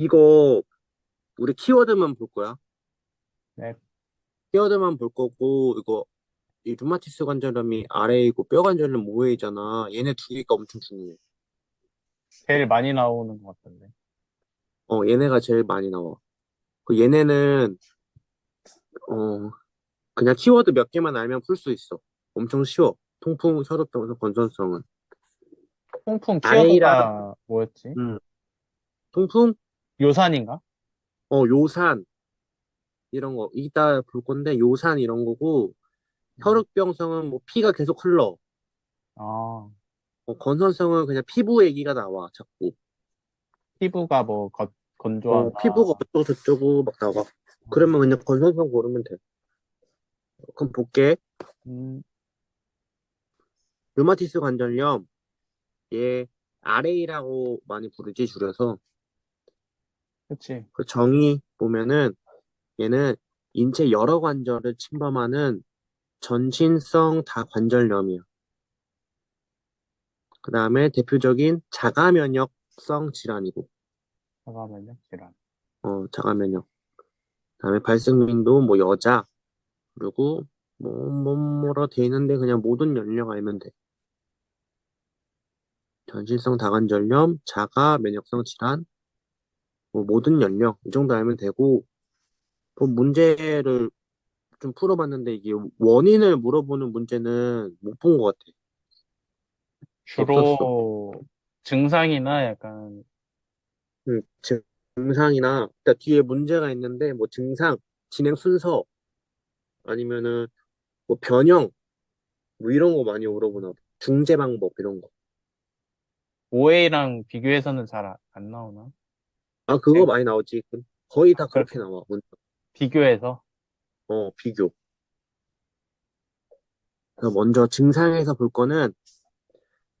이거 우리 키워드만 볼 거야. 네. 키워드만 볼 거고 이거 이 류마티스 관절염이 아래이고 뼈 관절염 우회이잖아. 얘네 두 개가 엄청 중요해. 제일 많이 나오는 것 같던데. 어, 얘네가 제일 많이 나와. 그 얘네는 어 그냥 키워드 몇 개만 알면 풀 수 있어. 엄청 쉬워. 통풍, 혈우병, 건선성은. 통풍 키워드가 뭐였지? 통풍, 요산인가? 어 요산 이런 거 이따 볼 건데 요산 이런 거고 혈우병성은 뭐 피가 계속 흘러. 아, 어, 건선성은 그냥 피부 얘기가 나와 자꾸. 피부가 뭐 거, 어, 건조하다. 피부가 어쩌고 저쩌고 막 나와. 그러면 그냥 건선성 고르면 돼. 그럼 볼게. 음, 류마티스 관절염. 얘 RA라고 많이 부르지 줄여서. 그치. 그 정의 보면은 얘는 인체 여러 관절을 침범하는 전신성 다관절염이야. 그 다음에 대표적인 자가 면역성 질환이고, 잠깐만요. 질환. 어, 자가 면역. 그 다음에 발생빈도 뭐 여자, 그리고 뭐, 뭐, 뭐라 돼 있는데 그냥 모든 연령 알면 돼. 전신성 다관절염, 자가 면역성 질환, 뭐 모든 연령, 이 정도 알면 되고, 그 문제를 좀 풀어봤는데 이게 원인을 물어보는 문제는 못 본 것 같아. 주로 증상이나 약간 음, 증상이나 일단 뒤에 문제가 있는데 뭐 증상, 진행 순서 아니면은 뭐 변형 뭐 이런 거 많이 물어보나 봐. 중재 방법 이런 거. OA랑 비교해서는 잘 안 나오나? 아 그거 네. 많이 나오지. 거의 다 아. 그렇게 나와. 문- 비교해서? 어 비교. 그래서 먼저 증상에서 볼 거는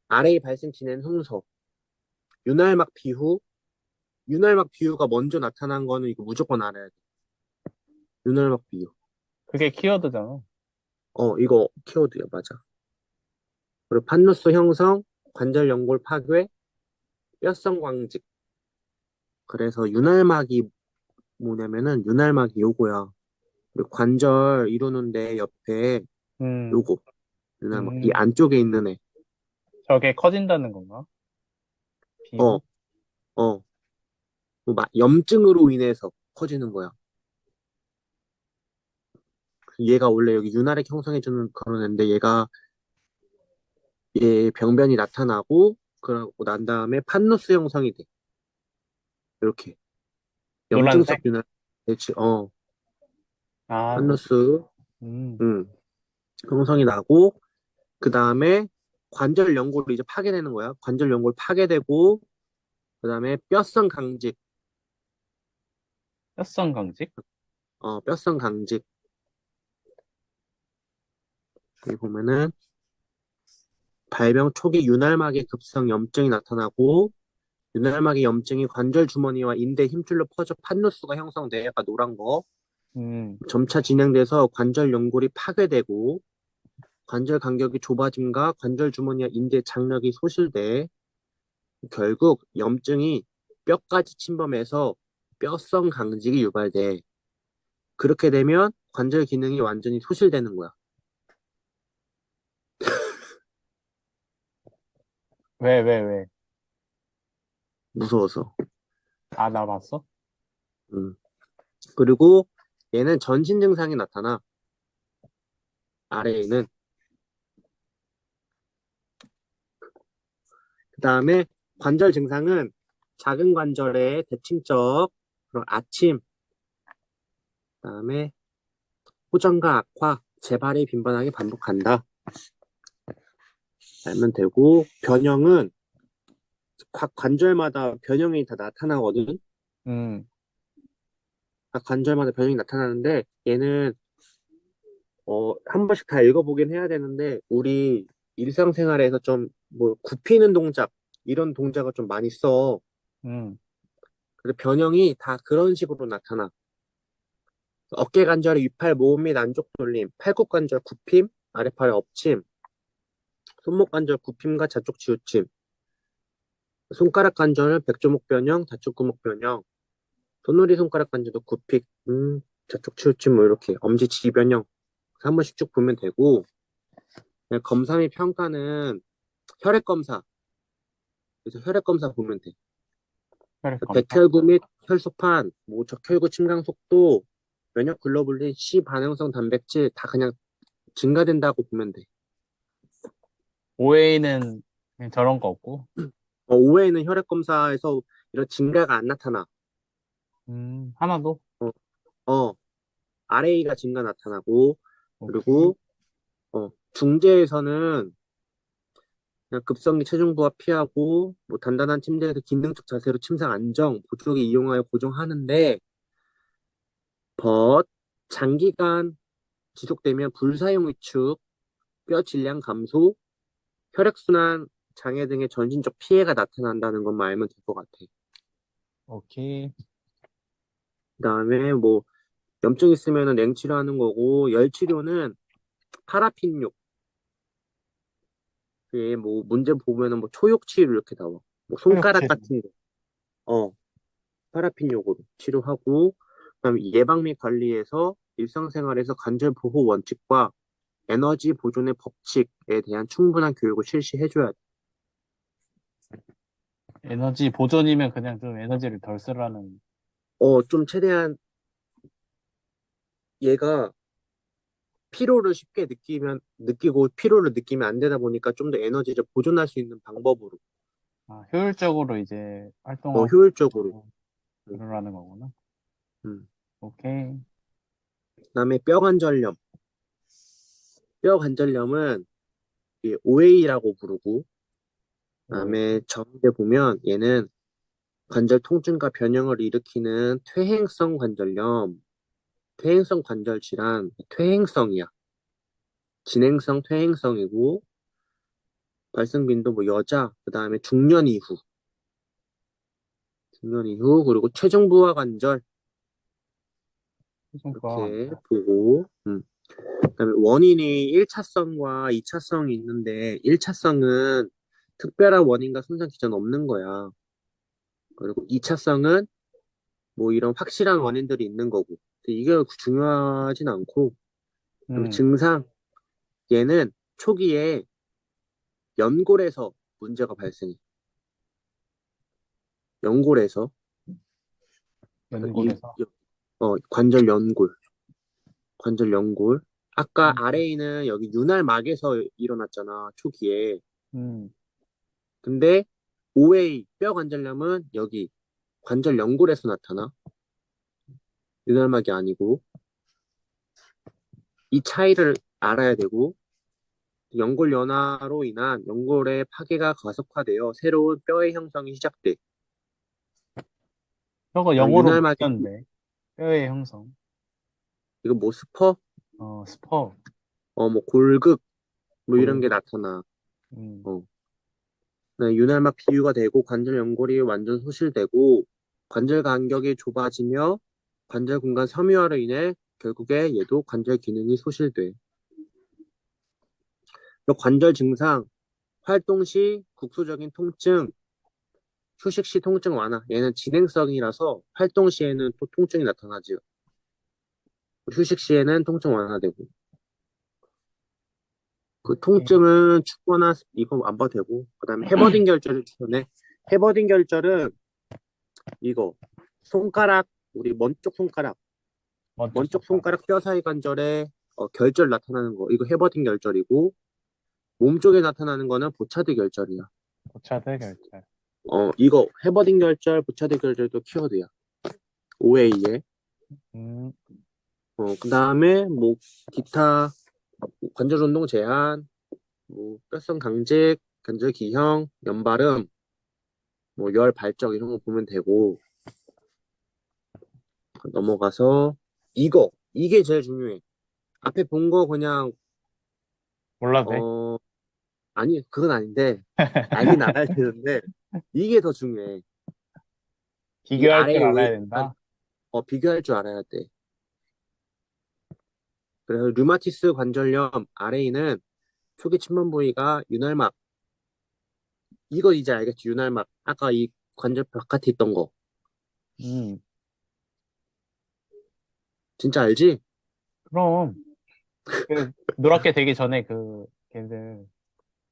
RA 발생 진행 순서, 윤활막 비후, 윤활막 비후가 먼저 나타난 거는 이거 무조건 알아야 돼. 윤활막 비후. 그게 키워드잖아. 어, 이거 키워드야, 맞아. 그리고 판누스 형성, 관절 연골 파괴, 뼈성 광직. 그래서 윤활막이 뭐냐면은 윤활막이 요거야. 그리고 관절 이루는데 옆에 음, 요거. 윤활막. 음. 이 안쪽에 있는 애. 저게 커진다는 건가? 비후? 어, 어. 뭐 마- 염증으로 인해서 커지는 거야. 얘가 원래 여기 윤활액 형성해주는 그런 애인데 얘가 얘 병변이 나타나고 그러고 난 다음에 판누스 형성이 돼. 이렇게. 노란색? 윤활 대치 어 아, 판누스 음, 음 형성이 나고 그 다음에 관절 연골을 이제 파괴되는 거야. 관절 연골 파괴되고 그 다음에 뼈성 강직 뼈성 강직? 어 뼈성 강직 여기 보면은 발병 초기 윤활막의 급성 염증이 나타나고 윤활막의 염증이 관절 주머니와 인대 힘줄로 퍼져 판누스가 형성돼. 약간 노란 거. 음, 점차 진행돼서 관절 연골이 파괴되고 관절 간격이 좁아짐과 관절 주머니와 인대 장력이 소실돼 결국 염증이 뼈까지 침범해서 뼈성 강직이 유발돼. 그렇게 되면 관절 기능이 완전히 소실되는 거야. 왜, 왜, 왜? 무서워서. 아, 나 봤어? 음. 그리고 얘는 전신 증상이 나타나. 아래에는. 그 다음에 관절 증상은 작은 관절의 대칭적, 그리고 아침, 그 다음에 호전과 악화, 재발이 빈번하게 반복한다. 알면 되고, 변형은 각 관절마다 변형이 다 나타나거든. 음, 각 관절마다 변형이 나타나는데 얘는 어, 한 번씩 다 읽어보긴 해야 되는데 우리 일상생활에서 좀 뭐 굽히는 동작 이런 동작을 좀 많이 써. 음, 그래서 변형이 다 그런 식으로 나타나. 어깨 관절의 위팔 모음 및 안쪽 돌림, 팔굽 관절 굽힘, 아래팔 엎침, 손목 관절 굽힘과 좌쪽 치우침, 손가락 관절 백조목 변형, 다축구목 변형, 손놀이 손가락 관절도 굽픽, 음, 저쪽 치우침 뭐 이렇게 엄지 지변형 한 번씩 쭉 보면 되고 그냥 검사 및 평가는 혈액 검사. 그래서 혈액 검사 보면 돼. 혈액 검사. 백혈구 및 혈소판, 뭐 적혈구 침강 속도, 면역 글로불린, C 반응성 단백질 다 그냥 증가된다고 보면 돼. OA는 그냥 저런 거 없고. 어, 5회에는 혈액 검사에서 이런 증가가 안 나타나. 음, 하나도? 어, RA가 증가 나타나고, 오케이. 그리고, 어, 중재에서는 그냥 급성기 체중 부하 피하고, 뭐 단단한 침대에서 기능적 자세로 침상 안정, 보조기 이용하여 고정하는데, 벗, 장기간 지속되면 불사용 위축, 뼈 질량 감소, 혈액순환 장애 등의 전신적 피해가 나타난다는 것만 알면 될 것 같아. 오케이. 그다음에 뭐 염증 있으면은 냉치료 하는 거고 열 치료는 파라핀욕. 그게 뭐 문제 보면은 뭐 초욕 치료 이렇게 나와. 뭐 손가락. 같은 거. 어. 파라핀욕으로 치료하고 그다음에 예방 및 관리에서 일상생활에서 관절 보호 원칙과 에너지 보존의 법칙에 대한 충분한 교육을 실시해줘야 돼. 에너지 보존이면 그냥 좀 에너지를 덜 쓰라는. 어, 좀 최대한 얘가 피로를 쉽게 느끼면 느끼고 피로를 느끼면 안 되다 보니까 좀 더 에너지를 보존할 수 있는 방법으로 아, 효율적으로 이제 더 활동하고 효율적으로 그러라는 거구나. 음. 오케이. 그다음에 뼈 관절염 뼈 관절염은 이게 OA라고 부르고 그다음에 정의를 보면 얘는 관절 통증과 변형을 일으키는 퇴행성 관절염 퇴행성 관절 질환 퇴행성이야. 진행성 퇴행성이고 발생 빈도 뭐 여자 그다음에 중년 이후. 중년 이후 그리고 최종 부하 관절. 이렇게 보고 음. 그다음에 원인이 1차성과 2차성이 있는데 1차성은 특별한 원인과 손상 기전 없는 거야. 그리고 2차성은 뭐 이런 확실한 원인들이 있는 거고. 이게 중요하진 않고 음, 증상 얘는 초기에 연골에서 문제가 발생해. 연골에서 연골에서. 이- 어, 관절 연골. 관절 연골. 아까 음. RA는 여기 윤활막에서 일어났잖아, 초기에. 음, 근데 OA 뼈 관절염은 여기 관절 연골에서 나타나. 윤활막이 아니고. 이 차이를 알아야 되고, 연골 연화로 인한 연골의 파괴가 가속화되어 새로운 뼈의 형성이 시작돼. 저거 영어로 아, 뭐였는데? 뼈의 형성. 이거 뭐 스퍼? 어, 스퍼. 어, 뭐 골극, 뭐 이런 게. 나타나. 음, 어. 네, 윤활막 비유가 되고 관절 연골이 완전 소실되고 관절 간격이 좁아지며 관절 공간 섬유화로 인해 결국에 얘도 관절 기능이 소실돼. 또 관절 증상, 활동 시 국소적인 통증, 휴식 시 통증 완화. 얘는 진행성이라서 활동 시에는 또 통증이 나타나지. 휴식 시에는 통증 완화되고. 그 통증은 축구나 이거 안 봐도 되고 그다음에 헤버딩 결절을 추천해. 헤버딩 결절은 이거 손가락 우리 먼쪽 손가락 먼쪽 손가락 뼈 사이 관절에 어, 결절 나타나는 거 이거 헤버딩 결절이고 몸 쪽에 나타나는 거는 보차드 결절이야. 고차대 결절. 어 이거 헤버딩 결절, 보차드 결절도 키워드야. OA에 음, 어 그다음에 뭐 기타 관절 운동 제한, 뭐 뼈성 강직, 관절 기형, 연발음, 뭐 열 발적 이런 거 보면 되고 넘어가서 이거 이게 제일 중요해. 앞에 본 거 그냥 몰라도 돼? 어 아니 그건 아닌데 알긴 알아야 되는데 이게 더 중요해. 비교할 줄 알아야 의- 된다? 어 비교할 줄 알아야 돼. 그래서 류마티스 관절염 RA는 초기 침범 부위가 윤활막. 이거 이제 알겠지? 윤활막. 아까 이 관절 바깥에 있던 거. 음, 진짜 알지? 그럼 그 노랗게 되기 전에 그 걔들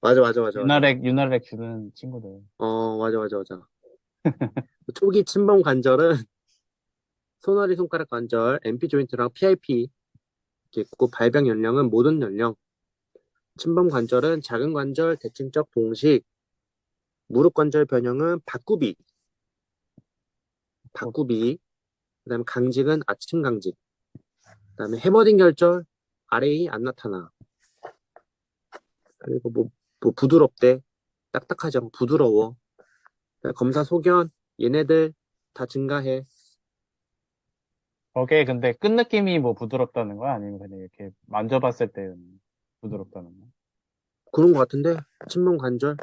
맞아, 맞아, 맞아. 맞아. 윤활액 윤활액 주는 친구들. 어, 맞아, 맞아, 맞아. 초기 침범 관절은 손아리 손가락 관절, MP 조인트랑 PIP 있고 발병 연령은 모든 연령. 침범 관절은 작은 관절, 대칭적 동식. 무릎 관절 변형은 바꾸비. 바꾸비. 그 다음에 강직은 아침 강직. 그 다음에 해머딩 결절 RA 안 나타나. 그리고 뭐, 뭐 부드럽대. 딱딱하지 않고 부드러워. 검사 소견 얘네들 다 증가해. 저게 근데 끝 느낌이 뭐 부드럽다는 거야? 아니면 그냥 이렇게 만져봤을 때 부드럽다는 거야? 그런 것 같은데 침범 관절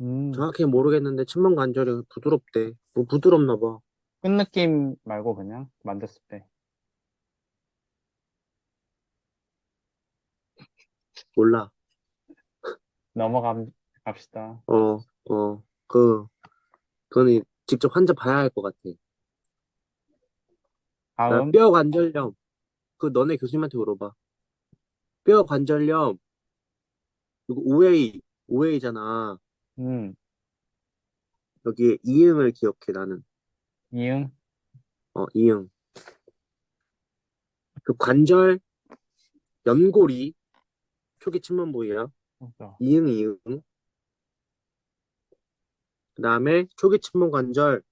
음, 정확히 모르겠는데 침범 관절이 부드럽대. 뭐 부드럽나 봐. 끝 느낌 말고 그냥 만졌을 때. 몰라. 넘어갑, 갑시다. 어, 어, 그 그거는 직접 환자 봐야 할 것 같아. 다음, 뼈 관절염. 그 너네 교수님한테 물어봐. 뼈 관절염. 이거 OA, OA잖아. 음, 여기에 이응을 기억해 나는. 이응, 어, 이응. 그 관절 연골이 초기 침범 부위야. 맞아. 이응, 이응. 그 다음에 초기 침범 관절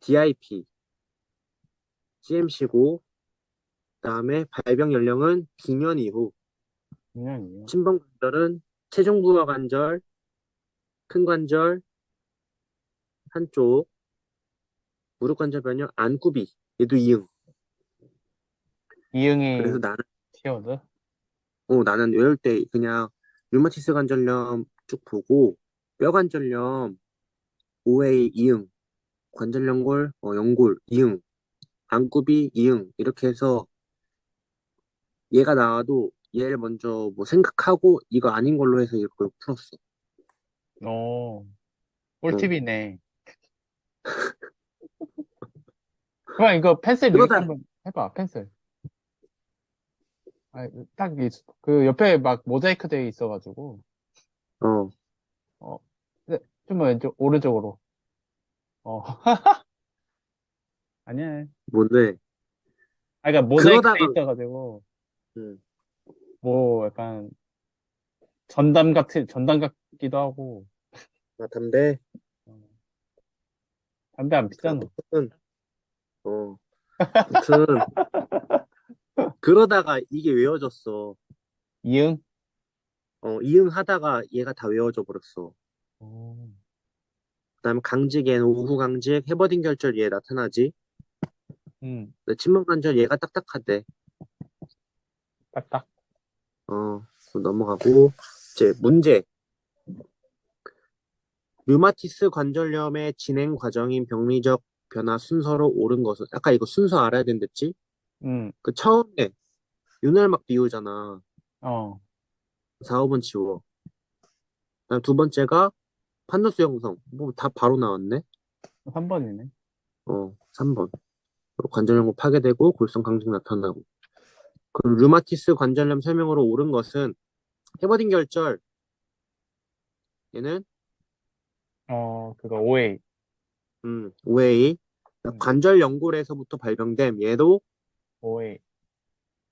DIP, CMC고, 그 다음에 발병 연령은 비년 이후. 그냥 이응. 침범 관절은 체중 부하 관절, 큰 관절 한쪽, 무릎 관절 변형 안구비. 얘도 이응. 이응이 그래서 나는 티어드? 어, 나는 외울 때 그냥 류마티스 관절염 쭉 보고 뼈 관절염, OA 이응, 관절 연골, 어, 연골 이응, 안구비 이응 이렇게 해서 얘가 나와도 얘를 먼저 뭐 생각하고 이거 아닌 걸로 해서 이걸 풀었어. 오, 꿀팁이네. 그럼 이거 펜슬 링크 그러다- 한번 해봐, 펜슬. 아, 딱, 이, 그 옆에 막 모자이크 되어 있어가지고, 어, 좀 왼쪽, 오른쪽으로. 어. 아니야. 뭔데? 아, 그니까 모자이크 그러다가- 돼 있어가지고, 음, 뭐, 약간, 전담 같은, 전담 같기도 하고, 나 담배. 어. 담배 안 피잖아. 아무튼, 어, 아무튼 그러다가 이게 외워졌어. 이응? 어, 이응 하다가 얘가 다 외워져 버렸어. 오. 그다음에 강직엔 오후 강직, 해버딩 결절 얘 나타나지. 응, 근데 침범 관절 얘가 딱딱하대. 딱딱. 어, 그럼 넘어가고 이제 문제. 류마티스 관절염의 진행 과정인 병리적 변화 순서로 옳은 것은 아까 이거 순서 알아야 된댔지? 응, 그 처음에 윤활막 비우잖아. 어. 4, 5번 지워. 그다음 두 번째가 판노스 형성. 뭐 다 바로 나왔네. 3번이네. 어, 3번. 관절 연골 파괴되고 골성 강직 나타나고. 그럼 류마티스 관절염 설명으로 옳은 것은 해버딩 결절. 얘는 어, 그거, OA. 음, OA. 음. 관절 연골에서부터 발병됨. 얘도 OA.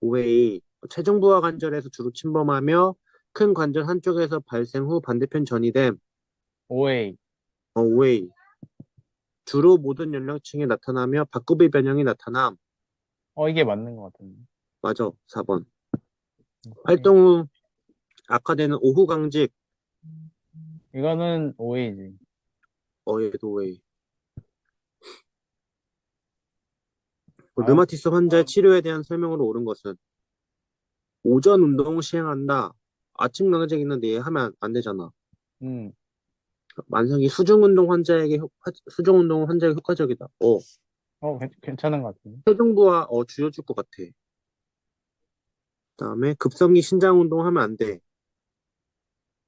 OA. 체중 부하 관절에서 주로 침범하며 큰 관절 한쪽에서 발생 후 반대편 전이됨. OA. 어, OA. 주로 모든 연령층에 나타나며 바꾸비 변형이 나타남. 어, 이게 맞는 것 같은데. 맞아. 4번. 활동 후 악화되는 오후 강직. 이거는 OA지. 어, 얘도. 그 아. 르마티스 환자의 치료에 대한 설명으로 옳은 것은 오전 운동을 시행한다. 아침 강직 있는데 얘 하면 안 되잖아. 음, 만성기 수중 운동 환자에게 효, 수중 운동 환자에게 효과적이다. 어, 어, 괜- 괜찮은 것 같은데. 체중부하 어 줄여줄 것 같아. 그다음에 급성기 신장 운동 하면 안 돼.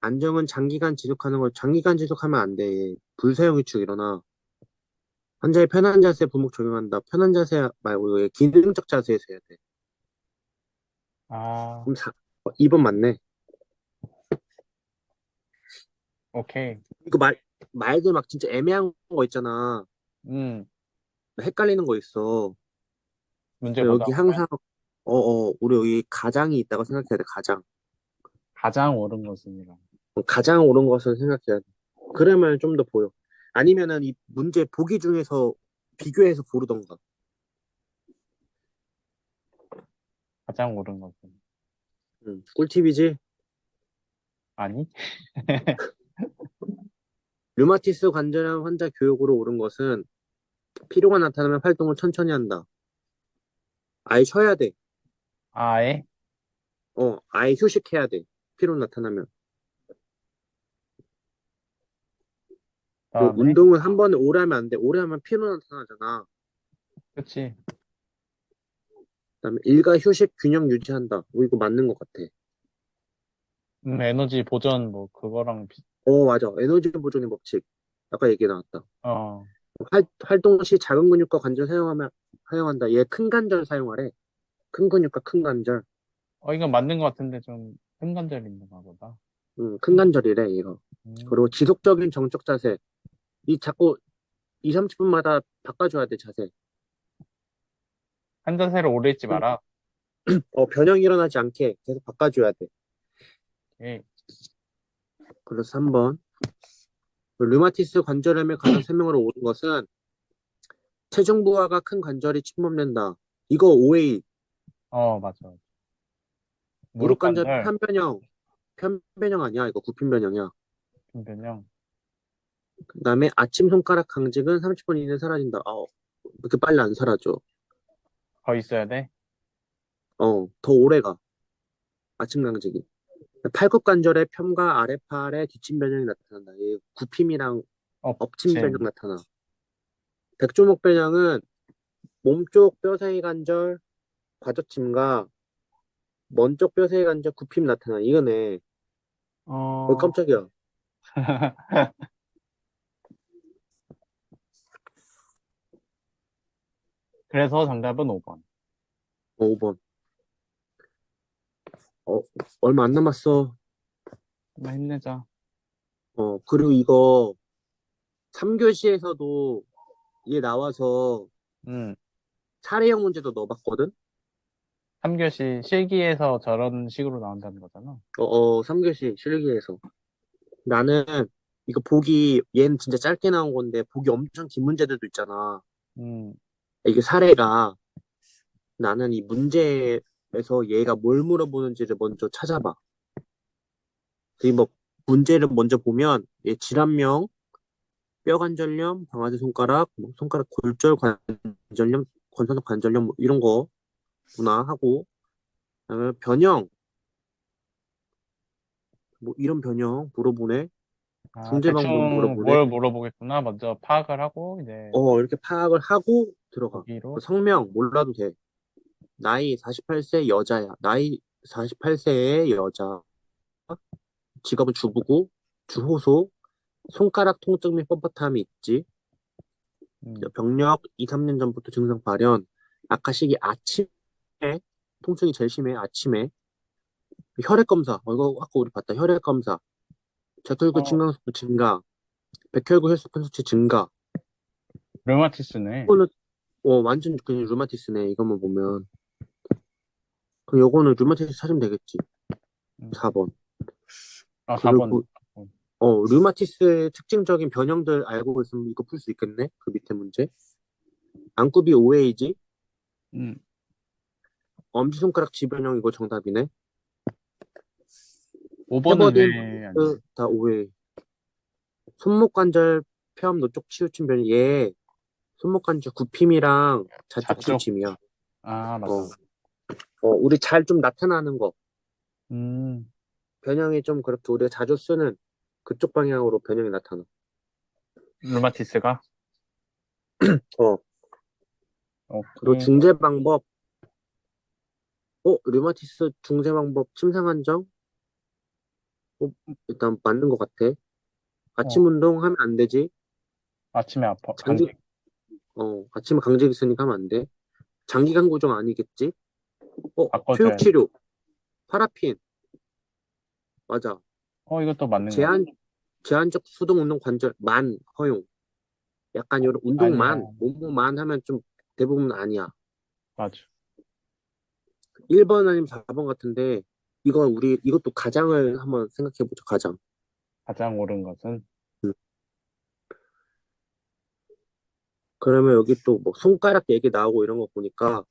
안정은 장기간 지속하는 걸 장기간 지속하면 안 돼. 불사용 위축 일어나. 환자의 편한 자세 부목 적용한다. 편한 자세 말고 이게 기능적 자세에서 해야 돼. 아, 그럼 4, 어, 2번 맞네. 오케이. 이거 말, 말들 막 진짜 애매한 거 있잖아. 음, 헷갈리는 거 있어. 문제 보다 여기 항상, 어, 어, 우리 여기 가장이 있다고 생각해야 돼, 가장. 가장 옳은 것은이라. 어, 가장 옳은 것을 생각해야 돼. 그러면 좀 더 보여. 아니면은 이 문제 보기 중에서 비교해서 고르던가. 가장 옳은 것은. 응, 꿀팁이지? 아니? 류마티스 관절염 환자 교육으로 옳은 것은 피로가 나타나면 활동을 천천히 한다. 아예 쉬어야 돼. 아예? 어, 아예 휴식해야 돼. 피로 나타나면. 다음에? 운동은 한 번에 오래 하면 안 돼. 오래 하면 피로 나타나잖아. 그치. 그다음에 일과 휴식 균형 유지한다. 어, 이거 맞는 것 같아. 음, 에너지 보전, 뭐, 그거랑, 비... 어, 맞아. 에너지 보존의 법칙. 아까 얘기 나왔다. 어, 활, 활동 시 작은 근육과 관절 사용하면, 사용한다. 얘 큰 관절 사용하래. 큰 근육과 큰 관절. 어, 이건 맞는 것 같은데 좀큰 관절이 있는 가 보다. 응, 큰 관절이래, 이거. 음, 그리고 지속적인 정적 자세. 이 자꾸 2, 30분마다 바꿔줘야 돼, 자세. 한 자세를 오래 있지 마라. 어, 변형이 일어나지 않게 계속 바꿔줘야 돼. 오케이. 그래서 3번. 류마티스 관절염에 관한 설명으로 옳은 것은 체중 부하가 큰 관절이 침범된다. 이거 OA. 어, 맞아. 무릎 관절 편변형. 편변형 아니야. 이거 굽힌 변형이야. 김변형. 그 다음에 아침 손가락 강직은 30분 이내에 사라진다. 어, 이렇게 빨리 안 사라져. 더 있어야 돼? 어, 더 오래 가. 아침 강직이. 팔굽 관절의 편과 아래팔의 뒷침 변형이 나타난다. 이 굽힘이랑 엎침. 변형 나타나. 백조목 변형은 몸쪽 뼈 사이 관절 과저침과 먼쪽 뼈 사이 관절 굽힘 나타나. 이거네. 어, 어, 깜짝이야. 그래서 정답은 5번. 어, 5번. 어, 얼마 안 남았어. 한번 힘내자. 어, 그리고 이거 3교시에서도 얘 나와서 음, 사례형 문제도 넣어봤거든? 3교시 실기에서 저런 식으로 나온다는 거잖아. 어, 어, 3교시 실기에서. 나는 이거 보기, 얘는 진짜 짧게 나온 건데, 보기 엄청 긴 문제들도 있잖아. 음, 이게 사례가 나는 이 문제 에서 얘가 뭘 물어보는지를 먼저 찾아봐. 그리고 뭐 문제를 먼저 보면 얘 질환명, 뼈관절염, 방아쇠 손가락, 뭐 손가락 골절 관절염, 권선적 관절염 뭐 이런 거구나 하고 그다음에 변형 뭐 이런 변형 물어보네. 아, 중재 방법 대충 물어보네. 뭘 물어보겠구나. 먼저 파악을 하고, 이제, 어 이렇게 파악을 하고 들어가. 거기로. 그 성명 몰라도 돼. 나이 48세 여자야. 나이 48세의 여자. 직업은 주부고, 주호소, 손가락 통증 및 뻣뻣함이 있지. 음, 병력 2, 3년 전부터 증상 발현. 아까 시기 아침에, 통증이 제일 심해, 아침에. 혈액 검사. 어, 이거 아까 우리 봤다. 혈액 검사. 적혈구 어. 증강수치 증가. 백혈구 혈소판 수치 증가. 르마티스네. 이거는 어 완전 그냥 류마티스네 이것만 보면 그럼 요거는 류마티스 찾으면 되겠지. 음. 4번. 아, 4번. 그리고 어 류마티스의 특징적인 변형들 알고 있으면 이거 풀 수 있겠네? 그 밑에 문제. 안구비 OA지. 음, 엄지손가락 지변형 이거 정답이네. 5번은 해버린 왜, 그, 다 OA 손목 관절 폐암 노쪽 치우침 변형 얘 손목 관절 굽힘이랑 자쪽. 치우침이야. 아, 맞다. 어, 어 우리 잘 좀 나타나는 거 음, 변형이 좀 그렇게 우리가 자주 쓰는 그쪽 방향으로 변형이 나타나. 르마티스가? 어, 그리고 오케이. 중재 방법. 어, 류마티스 중재 방법 침상 한정? 어, 일단 맞는 것 같아. 아침 어. 운동 하면 안 되지. 아침에 아파. 장기. 어, 아침에 강직 있으니까 하면 안 돼. 장기간 고정 아니겠지? 어, 바꿔줘야 초육치료. 파라핀. 맞아. 어, 이것도 맞는 거 제한, 제한적 수동 운동 관절 만 허용. 약간 이런 운동만, 아니야. 몸만 하면 좀 대부분 아니야. 맞아. 1번 아니면 4번 같은데, 이거 우리, 이것도 가장을 한번 생각해보자, 가장. 가장 옳은 것은 그러면 여기 또 뭐 손가락 얘기 나오고 이런 거 보니까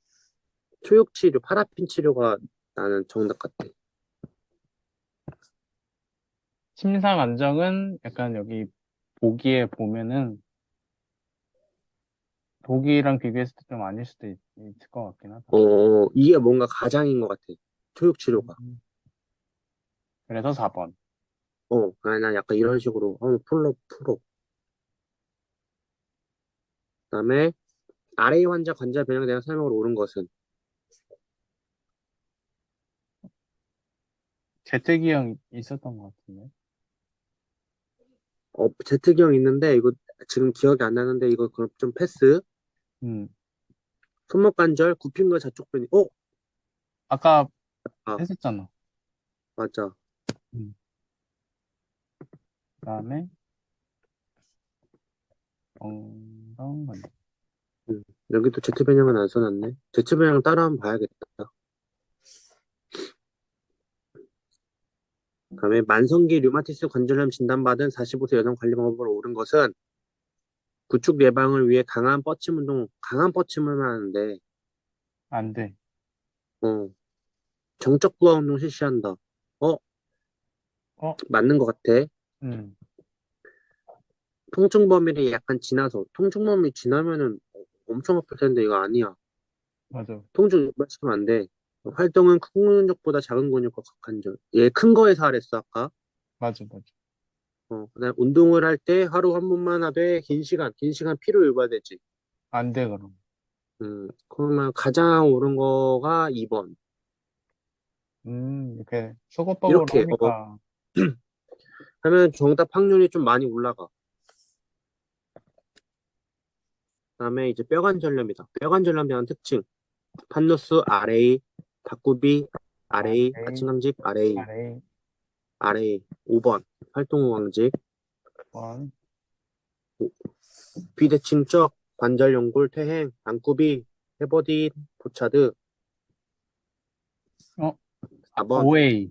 초육 치료, 파라핀 치료가 나는 정답 같아. 침상 안정은 약간 여기 보기에 보면은 보기랑 비교했을 때 좀 아닐 수도 있, 을것 같긴 하다. 어, 이게 뭔가 가장인 것 같아. 초육 치료가. 음. 그래서 4번. 어, 아니, 난 약간 이런 식으로, 어, 풀로, 풀어. 그 다음에, RA 환자 관절 변형에 대한 설명으로 옳은 것은, 재택이형 있었던 것 같은데. 어, 제트기형 있는데, 이거 지금 기억이 안 나는데, 이거 그럼 좀 패스. 음. 손목 관절, 굽힘과 좌쪽 변형, 어, 아까 아. 했었잖아. 맞아. 그다음에 엉덩 관절. 여기도 제트 변형은 안 써놨네. 제트 변형 따로 한번 봐야겠다. 다음에 만성기 류마티스 관절염 진단받은 45세 여성 관리 방법으로 옳은 것은 구축 예방을 위해 강한 뻗침 운동, 강한 뻗침을 하는데, 안 돼. 어, 정적 부하 운동 실시한다. 어? 어? 맞는 것 같아. 음. 통증 범위를 약간 지나서, 통증 범위 지나면은 엄청 아플 텐데 이거 아니야. 맞아. 통증 유발시키면 안 돼. 활동은 큰 근육보다 작은 근육과 각관절. 얘큰 거에서 하랬어, 아까. 맞아, 맞아. 어, 그다음 운동을 할 때 하루 한 번만 하되 긴 시간, 긴 시간 피로 유발되지. 안 돼, 그럼. 음, 그러면 가장 옳은 거가 2번. 음, 이렇게 수고법으로 이렇게, 어. 하니까 하면 정답 확률이 좀 많이 올라가. 그다음에 이제 뼈관절염이다. 뼈관절염에 대한 특징. 판누스 RA, 박구비 RA, RA, 아침강직 RA, 아래 RA 5번. 활동후강직, 번 비대칭적, 관절연골, 퇴행, 안구비, 헤버딘, 보차드. 어? 4번. OA.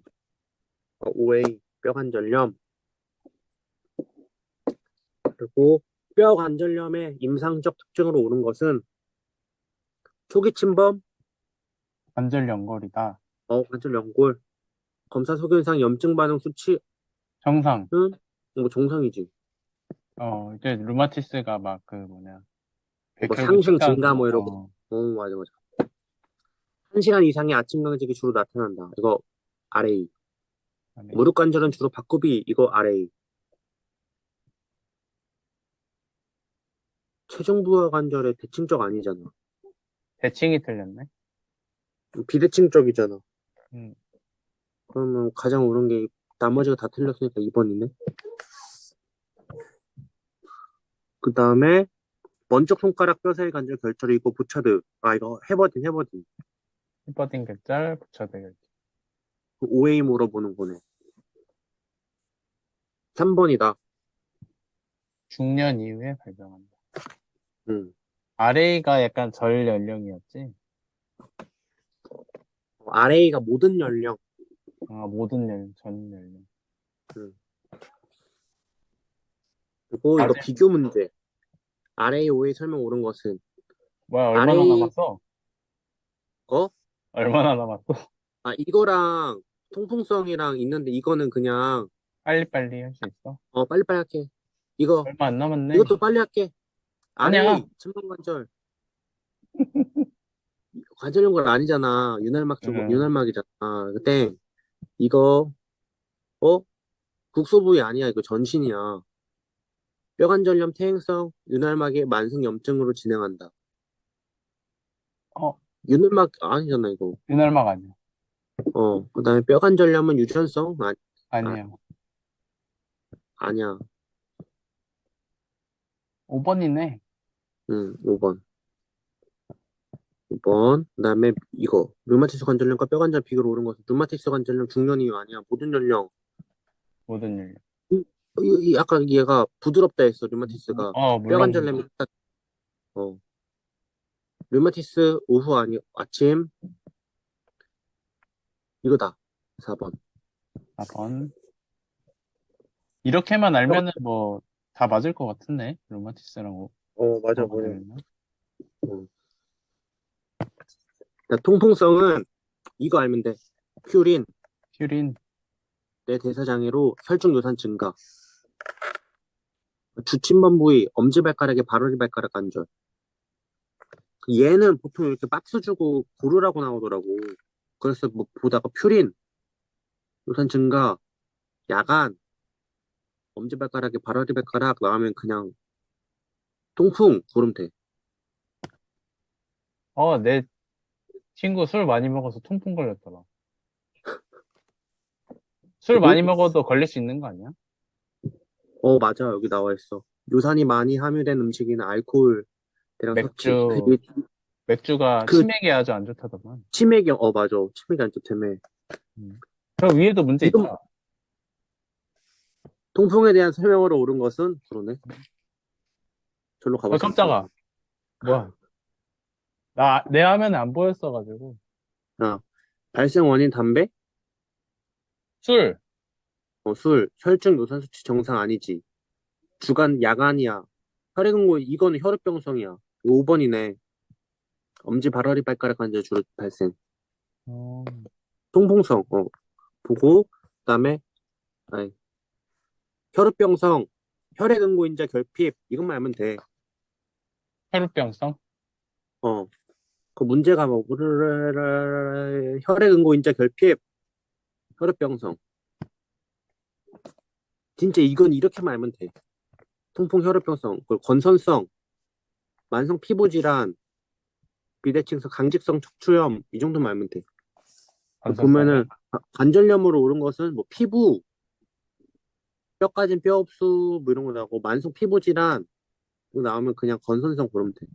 어, OA, 뼈관절염. 그리고 뼈관절염의 임상적 특징으로 오는 것은 초기 침범, 관절 연골이다. 어, 관절 연골, 검사 소견상 염증 반응 수치는 정상. 뭐 정상이지. 어, 이제 루마티스가 막 그 뭐냐. 뭐 백혈구 상승 증가 뭐 이러고. 어, 어, 맞아, 맞아. 1시간 이상의 아침 강직이 주로 나타난다. 이거 RA. 아니, 무릎 관절은 주로 박구비, 이거 RA. 체중 부하 관절의 대칭적 아니잖아. 대칭이 틀렸네. 비대칭적이잖아. 음. 그러면 가장 옳은 게 나머지가 다 틀렸으니까 2번이네. 그 다음에 먼쪽 손가락 뼈 사이 관절 결절이 있고 보차드. 아 이거 헤버딘 헤버딘. 히퍼딘 결절, 부처대 그 OA 물어보는 거네. 3번이다. 중년 이후에 발병한다. 음. RA가 약간 절 연령이었지. RA가 모든 연령. 아, 모든 연령, 전 연령. 그리고 이거 맞아요. 비교 문제. RA, OA 설명 옳은 것은 뭐야, 얼마나 RA 남았어? 어? 얼마나 남았어? 아 이거랑 통풍성이랑 있는데 이거는 그냥 빨리빨리 할 수 있어? 어 빨리빨리 할게. 이거 얼마 안 남았네. 이것도 빨리 할게. 아니야. RA 침방관절. 관절 연골 아니잖아. 윤활막 쪽 음. 윤활막이잖아. 그때 이거 어 국소 부위 아니야. 이거 전신이야. 뼈관절염 퇴행성 윤활막의 만성 염증으로 진행한다. 어, 윤활막 아니잖아 이거. 윤활막 아니야. 어 그다음에 뼈관절염은 유전성 아, 아니야. 아니야. 5번이네. 음, 5번. 5번. 그 다음에 이거 류마티스 관절염과 뼈관절 비교로 오른 것은 류마티스 관절염 중년 이유 아니야. 모든 연령. 모든 연령. 이, 이 아까 얘가 부드럽다 했어. 류마티스가. 어, 물론. 뼈관절염이 딱 어. 류마티스 오후 아니 아침 이거다. 4번. 4번. 이렇게만 알면은 뭐, 다 맞을 것 같은데? 루마티스랑 오- 어, 맞아. 오버되 면. 통풍성은 이거 알면 돼. 퓨린, 퓨린. 내 대사장애로 혈중 요산 증가. 주침번 부위, 엄지발가락에 발원이 발가락 관절. 얘는 보통 이렇게 박스 주고 고르라고 나오더라고. 그래서 뭐 보다가 퓨린, 요산 증가, 야간, 엄지발가락에 발원이 발가락 나오면 그냥 통풍 고르면 돼. 어, 내 친구 술 많이 먹어서 통풍 걸렸더라. 술 많이 먹어도 걸릴 수 있는 거 아니야? 어, 맞아. 여기 나와 있어. 요산이 많이 함유된 음식이나 알코올 대량 섭취, 맥주. 및 맥주가 그- 치맥에 아주 안 좋다더만. 치맥이, 어, 맞아. 치맥이 안 좋다며. 그럼 위에도 문제 지금- 있다. 통풍에 대한 설명으로 옳은 것은 그러네. 절로 어, 가봤어. 깜짝아. 뭐야? 나, 내 화면에 안 보였어가지고. 발생 원인 담배, 술. 어, 술, 혈중 요산 수치 정상 아니지. 주간 야간이야. 혈액응고 이거는 혈압병성이야. 5번이네. 엄지 발화리 발가락 관절 주로 발생. 어, 통풍성, 어, 보고, 그다음에 아니, 혈압병성, 혈액응고인자 결핍 이것만 알면 돼. 혈우병성? 어. 그 문제가 뭐 혈액응고인자 결핍, 혈압병성. 진짜 이건 이렇게만 알면 돼. 통풍 혈압병성, 그 건선성, 만성 피부 질환, 비대칭성 강직성 척추염 이 정도만 알면 돼. 그 보면은 가- 관절염으로 오른 것은 뭐 피부, 뼈 까진 뼈 흡수 뭐 이런 거 나오고 만성 피부 질환 나오면 그냥 건선성 고르면 돼.